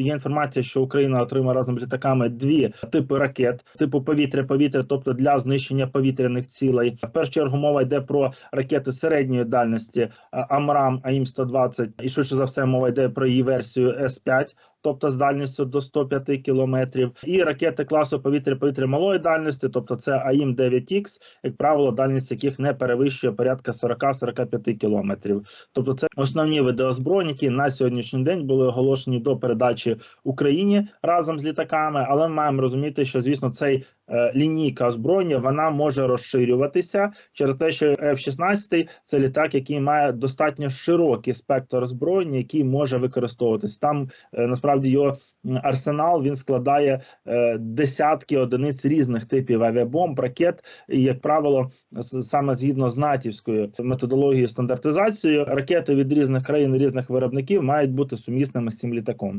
є інформація, що Україна отримає разом з літаками дві типи ракет, типу повітря-повітря, тобто для знищення повітряних цілей. В першу чергу мова йде про ракети середньої дальності Амрам АІМ 120 і швидше за все мова йде про її версію С-5, тобто з дальністю до 105 кілометрів, і ракети класу повітря-повітря малої дальності, тобто це АІМ 9Х, як правило, дальність яких не перевищує порядка 40-45 кілометрів. Тобто, це основні види озброєнь, які на сьогоднішній день були оголошені до передачі Україні разом з літаками. Але ми маємо розуміти, що звісно цей лінійка озброєння вона може розширюватися через те, що F-16 – це літак, який має достатньо широкий спектр озброєння, який може використовуватись. Там е, насправді його арсенал він складає е, десятки одиниць різних типів авіабомб, ракет. І як правило, саме згідно з натівською методологією стандартизацією, ракети від різних країн різних виробників мають бути сумісними з цим літаком.